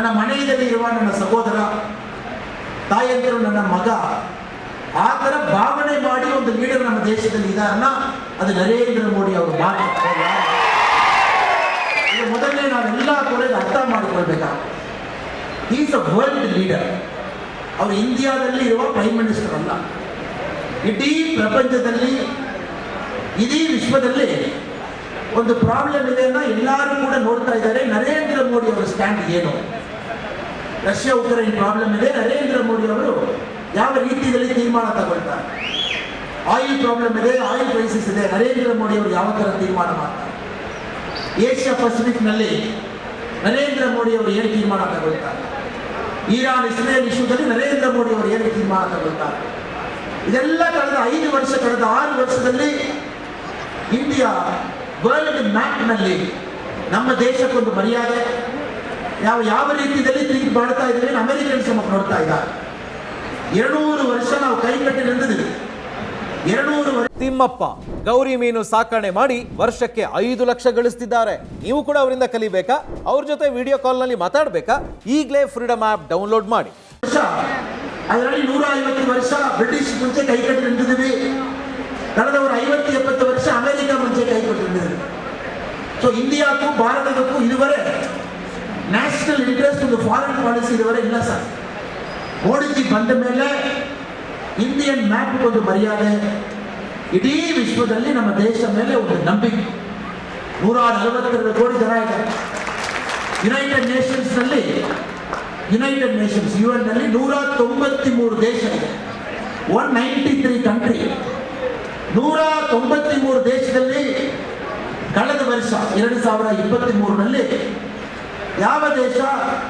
ನನ್ನ ಮನೆಯಲ್ಲಿ ಇರುವ ನನ್ನ ಸಹೋದರ, ತಾಯಂದಿರು, ನನ್ನ ಮಗ, ಆ ಥರ ಭಾವನೆ ಮಾಡಿ ಒಂದು ಲೀಡರ್ ನಮ್ಮ ದೇಶದಲ್ಲಿ ಇದಾರನ್ನ, ಅದು ನರೇಂದ್ರ ಮೋದಿ ಅವರು ಮಾತ್ರ ಇದು ಮೊದಲನೇ ನಾವೆಲ್ಲ ಕೂಡ ಇದು ಅರ್ಥ ಮಾಡಿಕೊಳ್ಬೇಕಾಗ್ತದೆ ಈಸ್ ಅ ವರ್ಲ್ಡ್ ಲೀಡರ್ ಅವರು ಇಂಡಿಯಾದಲ್ಲಿ ಇರುವ ಪ್ರೈಮ್ ಮಿನಿಸ್ಟರ್ ಅಲ್ಲ. ಇಡೀ ಪ್ರಪಂಚದಲ್ಲಿ, ಇಡೀ ವಿಶ್ವದಲ್ಲಿ ಒಂದು ಪ್ರಾಬ್ಲಮ್ ಇದೆ ಅನ್ನೋ ಎಲ್ಲರೂ ಕೂಡ ನೋಡ್ತಾ ಇದ್ದಾರೆ. ನರೇಂದ್ರ ಮೋದಿ ಅವರ ಸ್ಟ್ಯಾಂಡ್ ಏನು? ರಷ್ಯಾ ಉಕ್ರೇನ್ ಪ್ರಾಬ್ಲಮ್ ಇದೆ. ನರೇಂದ್ರ ಮೋದಿ ಅವರು ಯಾವ ರೀತಿಯಲ್ಲಿ ತೀರ್ಮಾನ ತಗೊಳ್ತಾರೆ? ಆಯಿಲ್ ಪ್ರಾಬ್ಲಮ್ ಇದೆ, ಆಯಿಲ್ ಕ್ರೈಸಿಸ್ ಇದೆ. ನರೇಂದ್ರ ಮೋದಿ ಅವರು ಯಾವ ಥರ ತೀರ್ಮಾನ ಮಾಡ್ತಾರೆ? ಏಷ್ಯಾ ಪೆಸಿಫಿಕ್ನಲ್ಲಿ ನರೇಂದ್ರ ಮೋದಿ ಅವರು ಏನು ತೀರ್ಮಾನ ತಗೊಳ್ತಾರೆ? ಇರಾನ್, ಇಸ್ರೇಲ್ ಇಶ್ಯೂದಲ್ಲಿ ನರೇಂದ್ರ ಮೋದಿ ಅವರು ಏನು ತೀರ್ಮಾನ ತಗೊಳ್ತಾರೆ? ಇದೆಲ್ಲ ಕಳೆದ ಐದು ವರ್ಷ, ಕಳೆದ ಆರು ವರ್ಷದಲ್ಲಿ ಇಂಡಿಯಾ ವರ್ಲ್ಡ್ ಮ್ಯಾಪ್ನಲ್ಲಿ ನಮ್ಮ ದೇಶಕ್ಕೊಂದು ಮರ್ಯಾದೆ ನಾವು ಯಾವ ರೀತಿಯಲ್ಲಿ ತಿರುಗಿ ಮಾಡ್ತಾ ಇದ್ದೀವಿ ಅಮೆರಿಕನ್ ಸಮ ನೋಡ್ತಾ ಇದ್ದಾರೆ. ಎರಡೂರು ವರ್ಷ ನಾವು ಕೈ ಕಟ್ಟಿ ನಿಂತಿದ್ದೀವಿ ಎರಡೂರು ವರ್ಷ ತಿಮ್ಮಪ್ಪ ಗೌರಿ ಮೀನು ಸಾಕಣೆ ಮಾಡಿ ವರ್ಷಕ್ಕೆ ಐದು ಲಕ್ಷ ಗಳಿಸ್ತಿದ್ದಾರೆ. ನೀವು ಕೂಡ ಅವರಿಂದ ಕಲಿಬೇಕಾ? ಅವ್ರ ಜೊತೆ ವಿಡಿಯೋ ಕಾಲ್ನಲ್ಲಿ ಮಾತಾಡಬೇಕಾ? ಈಗಲೇ ಫ್ರೀಡಮ್ ಆ್ಯಪ್ ಡೌನ್ಲೋಡ್ ಮಾಡಿ. ಅದರಲ್ಲಿ ನೂರ ಐವತ್ತು ವರ್ಷ ಬ್ರಿಟಿಷ್ ಮುಂಚೆ ಕೈ ಕಟ್ಟಿ ನಿಂತಿದ್ದೀವಿ ಕಳೆದವರು ಐವತ್ತು ಎಪ್ಪತ್ತು ವರ್ಷ ಅಮೆರಿಕ ಮುಂಚೆ ಕೈ ಕಟ್ಟಿ ನಿಂತಿದ್ದೀವಿ ಸೊ ಇಂಡಿಯಾಕ್ಕೂ ಭಾರತಕ್ಕೂ ನ್ಯಾಷನಲ್ ಇಂಟ್ರೆಸ್ಟ್ ಒಂದು ಫಾರಿನ್ ಪಾಲಿಸಿ ಇದುವರೆ ಇಲ್ಲ ಸರ್ ಮೋಡಿಜಿ ಬಂದ ಮೇಲೆ ಇಂಡಿಯನ್ ಮ್ಯಾಪ್ ಒಂದು ಮರ್ಯಾದೆ ಇಡೀ ವಿಶ್ವದಲ್ಲಿ ನಮ್ಮ ದೇಶ ಮೇಲೆ ಒಂದು ನಂಬಿಕೆ ನೂರ ನಲವತ್ತೆರಡು ಕೋಟಿ ಜನ ಇದ್ದಾರೆ ಯುನೈಟೆಡ್ ನೇಷನ್ಸ್ನಲ್ಲಿ ಯುನೈಟೆಡ್ ನೇಷನ್ಸ್ ಯು ಎನ್ನಲ್ಲಿ ನೂರ ತೊಂಬತ್ಮೂರು ದೇಶ ಇದೆ ಒನ್ ನೈಂಟಿ ತ್ರೀ ಕಂಟ್ರಿ ನೂರ ತೊಂಬತ್ಮೂರು ದೇಶದಲ್ಲಿ ಕಳೆದ ವರ್ಷ ಎರಡು ಸಾವಿರ ಇಪ್ಪತ್ತ್ ಮೂರರಲ್ಲಿ ಯಾವ ದೇಶ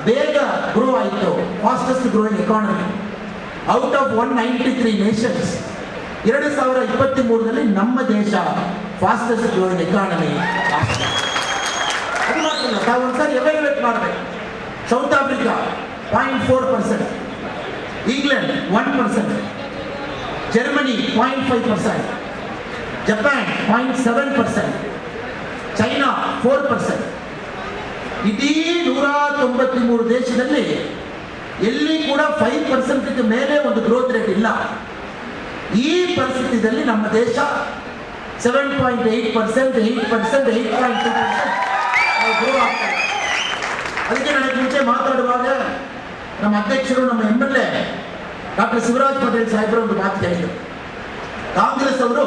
ಬೇಗ ಗ್ರೋ ಆಯಿತು fastest growing economy out of one ninety three nations ಎರಡು ಸಾವಿರ ಇಪ್ಪತ್ತ್ ಮೂರರಲ್ಲಿ ನಮ್ಮ ದೇಶ ಫಾಸ್ಟೆಸ್ಟ್ ಗ್ರೋಯಿಂಗ್ ಎಕಾನಮಿ ಅದು ಮಾತ್ರ ಅಲ್ಲ, ತಾವು ಒಂದ್ಸರಿ ಎವ್ಯಾಲ್ಯೂಯೇಟ್ ಮಾಡಬೇಕು. South Africa point four percent England one percent Germany point five percent Japan point seven percent China four percent ಇಡೀ ನೂರ ತೊಂಬತ್ಮೂರು ದೇಶದಲ್ಲಿ ಎಲ್ಲಿ ಕೂಡ ಫೈವ್ ಪರ್ಸೆಂಟ್ ಮೇಲೆ ಒಂದು ಗ್ರೋತ್ ರೇಟ್ ಇಲ್ಲ. ಈ ಪರಿಸ್ಥಿತಿಯಲ್ಲಿ ನಮ್ಮ ದೇಶ seven point eight percent eight percent eight point percent grow ಆಗ್ತಾ ಇದೆ. ಅದಕ್ಕೆ ನನಗೆ ಮುಂಚೆ ಮಾತಾಡುವಾಗ ನಮ್ಮ ಅಧ್ಯಕ್ಷರು, ನಮ್ಮ M L A doctor Shivraj Patel ಸಾಹೇಬರು ಒಂದು ಮಾತು ಹೇಳಿದರು. ಕಾಂಗ್ರೆಸ್ ಅವರು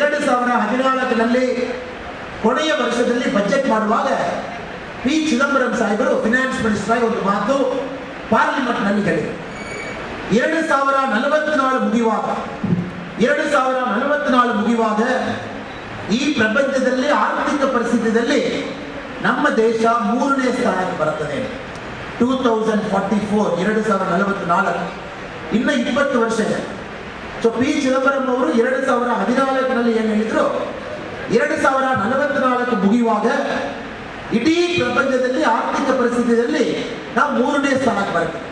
ಎರಡು ಸಾವಿರ ಹದಿನಾಲ್ಕರಲ್ಲಿ ಕೊನೆಯ ವರ್ಷದಲ್ಲಿ ಬಜೆಟ್ ಮಾಡುವಾಗ ಪಿ ಚಿದಂಬರಂ ಸಾಹೇಬರು ಫಿನಾನ್ಸ್ ಮಿನಿಸ್ಟರ್ ಆಗಿ ಒಂದು ಮಾತು ಪಾರ್ಲಿಮೆಂಟ್ನಲ್ಲಿ ಹೇಳಿದರು ಎರಡು ಸಾವಿರ ನಲವತ್ನಾಳು ಮುಗಿಯುವಾಗ, ಎರಡು ಸಾವಿರ ನಲವತ್ನಾಳು ಮುಗಿಯುವಾಗ ಈ ಪ್ರಪಂಚದಲ್ಲಿ, ಆರ್ಥಿಕ ಪರಿಸ್ಥಿತಿಯಲ್ಲಿ ನಮ್ಮ ದೇಶ ಮೂರನೇ ಸ್ಥಾನಕ್ಕೆ ಬರುತ್ತದೆ. ಟೂ ತೌಸಂಡ್ ಫಾರ್ಟಿ ಫೋರ್ ಎರಡು ಸಾವಿರ ನಲವತ್ನಾಲ್ಕು. ಇನ್ನು ಇಪ್ಪತ್ತು ವರ್ಷ ಇದೆ. ಸೊ ಪಿ ಚಿದಂಬರಂ ಅವರು ಎರಡು ಸಾವಿರ ಹದಿನಾಲ್ಕರಲ್ಲಿ ಏನು ಹೇಳಿದರು? ಎರಡು ಸಾವಿರ ನಲವತ್ನಾಲ್ಕು ಮುಗಿಯುವಾಗ ಇಡೀ ಪ್ರಪಂಚದಲ್ಲಿ, ಆರ್ಥಿಕ ಪರಿಸ್ಥಿತಿಯಲ್ಲಿ ನಾವು ಮೂರನೇ ಸ್ಥಾನಕ್ಕೆ ಬರ್ತೀವಿ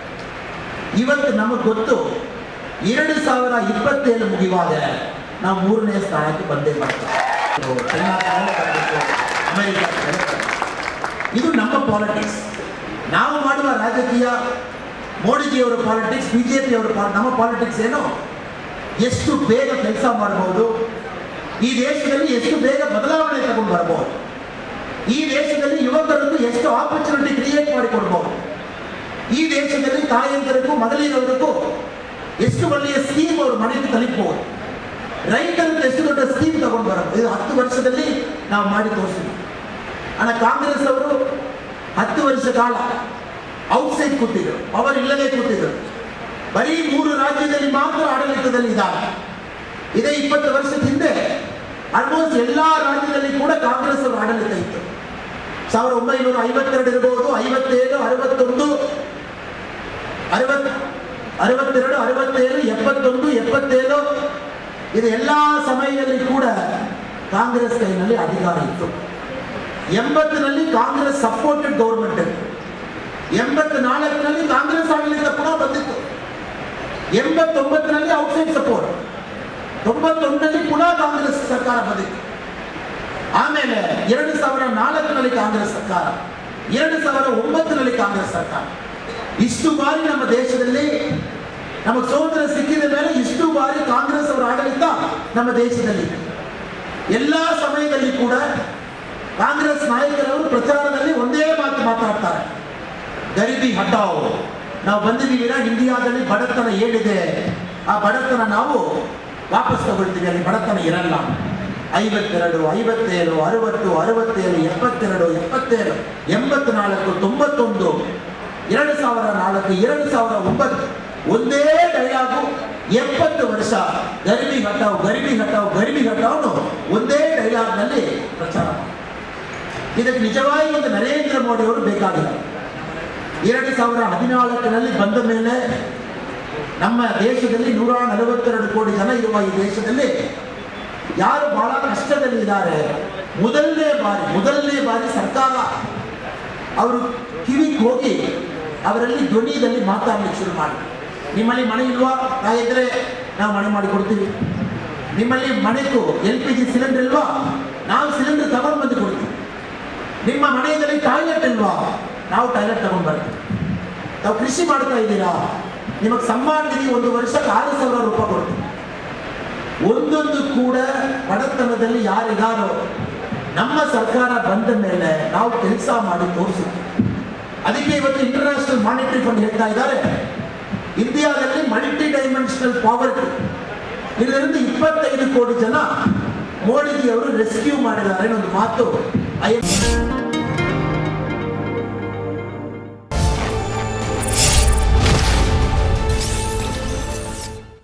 ಇವತ್ತು ನಮಗೆ ಗೊತ್ತು, ಎರಡು ಸಾವಿರ ಇಪ್ಪತ್ತೇಳು ಮುಗಿಯುವಾಗ ನಾವು ಮೂರನೇ ಸ್ಥಾನಕ್ಕೆ ಬಂದೇ ಮಾಡ್ತೀವಿ. ಇದು ನಮ್ಮ ಪಾಲಿಟಿಕ್ಸ್ ನಾವು ಮಾಡುವ ರಾಜಕೀಯ ಮೋಡಿಜಿಯವರ ಪಾಲಿಟಿಕ್ಸ್ ಬಿ ಜೆ ಪಿಯವರ ನಮ್ಮ ಪಾಲಿಟಿಕ್ಸ್ ಏನು? ಎಷ್ಟು ಬೇಗ ಕೆಲಸ ಮಾಡಬಹುದು ಈ ದೇಶದಲ್ಲಿ ಎಷ್ಟು ಬೇಗ ಬದಲಾವಣೆ ತಗೊಂಡು ಬರಬಹುದು ಈ ದೇಶದಲ್ಲಿ ಯುವಕರನ್ನು ಎಷ್ಟು ಆಪರ್ಚುನಿಟಿ ಕ್ರಿಯೇಟ್ ಮಾಡಿಕೊಡ್ಬೋದು ಈ ದೇಶದಲ್ಲಿ ತಾಯಂದಿರಿಗೂ ಮೊದಲಿನವರಿಗೂ ಎಷ್ಟು ಒಳ್ಳೆಯ ಸ್ಕೀಮ್ ಅವರು ಮನೆಯಲ್ಲಿ ತಲುಪಬಹುದು ರೈತರಿಗೆ ಎಷ್ಟು ದೊಡ್ಡ ಸ್ಕೀಮ್ ತಗೊಂಡು ಬರೋದು? ಇದು ಹತ್ತು ವರ್ಷದಲ್ಲಿ ನಾವು ಮಾಡಿ ತೋರಿಸಿದ್ವಿ. ಅಣ್ಣ, ಕಾಂಗ್ರೆಸ್ ಅವರು ಹತ್ತು ವರ್ಷ ಕಾಲ ಔಟ್ಸೈಡ್ ಕೂತಿದ್ರು. ಅವರು ಇಲ್ಲದೆ ಕೂತಿದ್ರು. ಬರೀ ಮೂರು ರಾಜ್ಯದಲ್ಲಿ ಮಾತ್ರ ಆಡಳಿತದಲ್ಲಿ ಇದ್ದಾರೆ. ಇದೇ ಇಪ್ಪತ್ತು ವರ್ಷದ ಹಿಂದೆ ಆಲ್ಮೋಸ್ಟ್ ಎಲ್ಲ ರಾಜ್ಯದಲ್ಲಿ ಕೂಡ ಕಾಂಗ್ರೆಸ್ ಅವರು ಆಡಳಿತ ಇತ್ತು. ಸಾವಿರದ ಒಂಬೈನೂರ ಐವತ್ತೆರಡು ಇರಬಹುದು ಐವತ್ತೇಳು, ಅರವತ್ತೊಂದು, ಅರವತ್, ಅರವತ್ತೆರಡು, ಅರವತ್ತೇಳು, ಎಪ್ಪತ್ತೊಂದು, ಎಪ್ಪತ್ತೇಳು, ಇದು ಎಲ್ಲ ಸಮಯದಲ್ಲಿ ಕೂಡ ಕಾಂಗ್ರೆಸ್ ಕೈನಲ್ಲಿ ಅಧಿಕಾರ ಇತ್ತು. ಎಂಬತ್ತಿನಲ್ಲಿ ಕಾಂಗ್ರೆಸ್ ಸಪೋರ್ಟೆಡ್ ಗೌರ್ಮೆಂಟ್ ಇತ್ತು. ಎಂಬತ್ನಾಲ್ಕರಲ್ಲಿ ಕಾಂಗ್ರೆಸ್ ಆಡಳಿತ ಕೂಡ ಬಂದಿತ್ತು. ಎಂಬತ್ತೊಂಬತ್ತರಲ್ಲಿ ಔಟ್ಸೈಡ್ ಸಪೋರ್ಟ್ ತೊಂಬತ್ತೊಂದರಲ್ಲಿ ಪುನಃ ಕಾಂಗ್ರೆಸ್ ಸರ್ಕಾರ ಬಂದಿತ್ತು. ಆಮೇಲೆ ಎರಡು ಸಾವಿರ ನಾಲ್ಕರಲ್ಲಿ ಕಾಂಗ್ರೆಸ್ ಸರ್ಕಾರ, ಎರಡು ಸಾವಿರ ಒಂಬತ್ತರಲ್ಲಿ ಕಾಂಗ್ರೆಸ್ ಸರ್ಕಾರ. ಇಷ್ಟು ಬಾರಿ ನಮ್ಮ ದೇಶದಲ್ಲಿ ನಮಗೆ ಸ್ವತಂತ್ರ ಸಿಕ್ಕಿದ ಮೇಲೆ ಇಷ್ಟು ಬಾರಿ ಕಾಂಗ್ರೆಸ್ ಅವರ ಆಡಳಿತ ನಮ್ಮ ದೇಶದಲ್ಲಿ ಎಲ್ಲ ಸಮಯದಲ್ಲಿ ಕೂಡ ಕಾಂಗ್ರೆಸ್ ನಾಯಕರವರು ಪ್ರಚಾರದಲ್ಲಿ ಒಂದೇ ಮಾತು ಮಾತಾಡ್ತಾರೆ. ಗರೀಬಿ ಹಟಾವ್ ನಾವು ಬಂದಿದ್ದೀವಿ ಇಂಡಿಯಾದಲ್ಲಿ ಬಡತನ ಏನಿದೆ? ಆ ಬಡತನ ನಾವು ವಾಪಸ್ ತಗೊಳ್ತೀವಿ, ಅಲ್ಲಿ ಬಡತನ ಇರಲ್ಲ. ಐವತ್ತೆರಡು, ಐವತ್ತೇಳು, ಅರವತ್ತು, ಅರವತ್ತೇಳು, ಎಪ್ಪತ್ತೆರಡು, ಎಪ್ಪತ್ತೇಳು ಎಂಬತ್ತು ನಾಲ್ಕು ತೊಂಬತ್ತೊಂದು, ಎರಡು ಸಾವಿರ ನಾಲ್ಕು, ಎರಡು ಸಾವಿರ ಒಂಬತ್ತು. ಒಂದೇ ಡೈಲಾಗು ಎಪ್ಪತ್ತು ವರ್ಷ. ಗರಿಬಿ ಹಟಾವ್ ಗರಿಬಿ ಹಟಾವ್ ಗರಿಬಿ ಹಟಾವ್ನು ಒಂದೇ ಡೈಲಾಗ್ನಲ್ಲಿ ಪ್ರಚಾರ ಇದಕ್ಕೆ ನಿಜವಾಗಿ ಒಂದು ನರೇಂದ್ರ ಮೋದಿ ಅವರು ಬೇಕಾಗಿಲ್ಲ. ಎರಡು ಸಾವಿರ ಹದಿನಾಲ್ಕರಲ್ಲಿ ಬಂದ ಮೇಲೆ ನಮ್ಮ ದೇಶದಲ್ಲಿ ನೂರ ನಲವತ್ತೆರಡು ಕೋಟಿ ಜನ ಇರುವ ಈ ದೇಶದಲ್ಲಿ ಯಾರು ಬಹಳ ಕಷ್ಟದಲ್ಲಿದ್ದಾರೆ? ಮೊದಲನೇ ಬಾರಿ ಮೊದಲನೇ ಬಾರಿ ಸರ್ಕಾರ ಅವರು ಕಿವಿಗೆ ಹೋಗಿ ಅವರಲ್ಲಿ ಧ್ವನಿಯಲ್ಲಿ ಮಾತಾಡಲಿಕ್ಕೆ ಶುರು ಮಾಡಿ. ನಿಮ್ಮಲ್ಲಿ ಮನೆ ಇಲ್ವಾ? ಇದ್ರೆ ನಾವು ಮನೆ ಮಾಡಿ ಕೊಡ್ತೀವಿ. ನಿಮ್ಮಲ್ಲಿ ಮನೆಗೂ ಎಲ್ ಪಿ ಜಿ ಸಿಲಿಂಡರ್ ಇಲ್ವಾ? ನಾವು ಸಿಲಿಂಡರ್ ತಗೊಂಡು ಬಂದು ಕೊಡ್ತೀವಿ. ನಿಮ್ಮ ಮನೆಯಲ್ಲಿ ಟಾಯ್ಲೆಟ್ ಇಲ್ವಾ? ನಾವು ಟಾಯ್ಲೆಟ್ ತಗೊಂಡು ಬರ್ತೀವಿ. ತಾವು ಕೃಷಿ ಮಾಡ್ತಾ ಇದ್ದೀರಾ? ನಿಮಗೆ ಸಮ್ಮಾನ ನಿಧಿ ಒಂದು ವರ್ಷಕ್ಕೆ ಆರು ಸಾವಿರ ರೂಪಾಯಿ ಕೊಡ್ತೀವಿ. ಒಂದೊಂದು ಕೂಡ ಬಡತನದಲ್ಲಿ ಯಾರಿಗಾರೋ ನಮ್ಮ ಸರ್ಕಾರ ಬಂದ ಮೇಲೆ ನಾವು ಕೆಲಸ ಮಾಡಿ ತೋರಿಸುತ್ತೆ. ಅದಕ್ಕೆ ಇವತ್ತು ಇಂಟರ್ನ್ಯಾಷನಲ್ ಮಾನಿಟರಿ ಫಂಡ್ ಹೇಳ್ತಾ ಇದ್ದಾರೆ. ಇಂಡಿಯಾದಲ್ಲಿ ಮಲ್ಟಿ ಡೈಮೆನ್ಷನಲ್ ಪಾವರ್ಟಿ ಇದರಿಂದ ಇಪ್ಪತ್ತೈದು ಕೋಟಿ ಜನ ಮೋದಿಯವರು ರೆಸ್ಕ್ಯೂ ಮಾಡಿದ್ದಾರೆ ಒಂದು ಮಾತು. ಐ